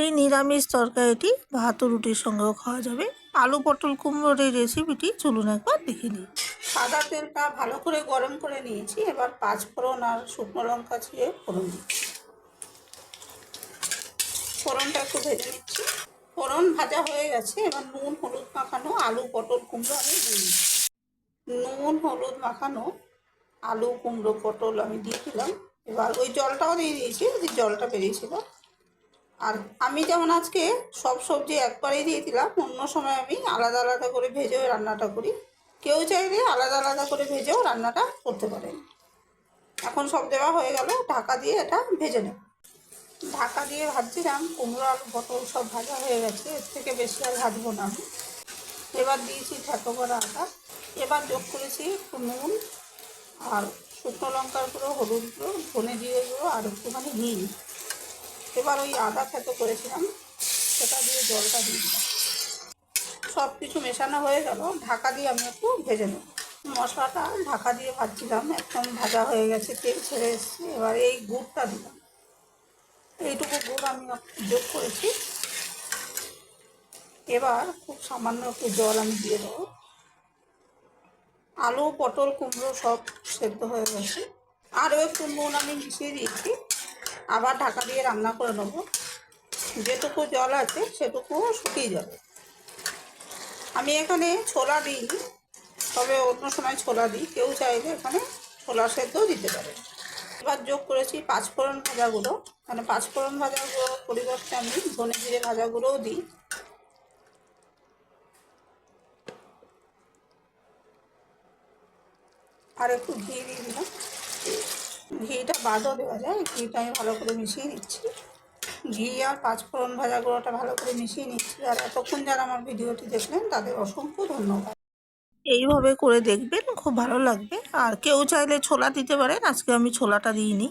এই নিরামিষ তরকারিটি ভাত ও রুটির সঙ্গেও খাওয়া যাবে। আলু পটল কুমড়োর এই রেসিপিটি চলুন একবার দেখে নিই। সাদা তেলটা ভালো করে গরম করে নিয়েছি, এবার পাঁচ ফোড়ন আর শুকনো লঙ্কা ছিঁড়ে ফোড়ন দিচ্ছি। ফোড়নটা একটু ভেজে নিচ্ছি। ফোড়ন ভাজা হয়ে গেছে, এবার নুন, হলুদ মাখানো আলু পটল কুমড়ো আমি দিয়ে নুন, হলুদ মাখানো আলু, কুমড়ো, পটল আমি দিয়ে দিলাম। এবার ওই জলটাও দিয়ে দিয়েছি যে জলটা বেরিয়েছিল। আর আমি যেমন আজকে সব সবজি একবারেই দিয়ে দিলাম, অন্য সময় আমি আলাদা আলাদা করে ভেজেও রান্নাটা করি। কেউ চাইলে আলাদা আলাদা করে ভেজেও রান্নাটা করতে পারেন। এখন সব দেওয়া হয়ে গেল, ঢাকা দিয়ে এটা ভেজে নেব। ঢাকা দিয়ে ভাজছিলাম, কুমড়ো আলু পটল সব ভাজা হয়ে গেছে, এর থেকে বেশি আর ভাজবো না আমি। এবার দিয়েছি ঠেকো করা আটা এবার যোগ করেছি একটু নুন আর শুকনো লঙ্কার গুঁড়ো, হলুদ গুঁড়ো, ধনে জিরে গুঁড়ো আর একটুখানি ঘি এবার ওই আদা খেতে করেছিলাম, সেটা দিয়ে জলটা দিয়ে দিলাম। সব কিছু মেশানো হয়ে গেল, ঢাকা দিয়ে আমি একটু ভেজে নেব। মশলাটা ঢাকা দিয়ে ভাজছিলাম, একদম ভাজা হয়ে গেছে, তেল ছেড়ে এসছে, এবার এই গুড়টা দিলাম। এইটুকু গুড় আমি যোগ করেছি। এবার খুব সামান্য একটু জল আমি দিয়ে দেবো। আলু, পটল, কুমড়ো সব সেদ্ধ হয়ে গেছে। আরও একটু নুন আমি মিশিয়ে দিয়েছি। আবার ঢাকা দিয়ে রান্না করে নেব। যেটুকু জল আছে সেটুকু শুকিয়ে যাবে। আমি এখানে ছোলা দিইনি, তবে অন্য সময় ছোলা দিই। কেউ চাইলে এখানে ছোলা সেদ্ধও দিতে পারে। এবার যোগ করেছি পাঁচফোড়ন ভাজাগুলো মানে পাঁচফোড়ন ভাজাগুলো পরিবর্তে আমি ধনে জিরে ভাজাগুলোও দিই। আর একটু ঘি দিয়ে দিলাম। ঘিটা বাদও দেওয়া যায়, ঘিটা আমি ভালো করে মিশিয়ে নিচ্ছি। ঘি আর পাঁচফোড়ন ভাজা গুঁড়োটা ভালো করে মিশিয়ে নিচ্ছি, আর এতক্ষণ যারা আমার ভিডিওটি দেখলেন তাদের অসংখ্য ধন্যবাদ। এইভাবে করে দেখবেন, খুব ভালো লাগবে। আর কেউ চাইলে ছোলা দিতে পারেন, আজকে আমি ছোলাটা দিইনি।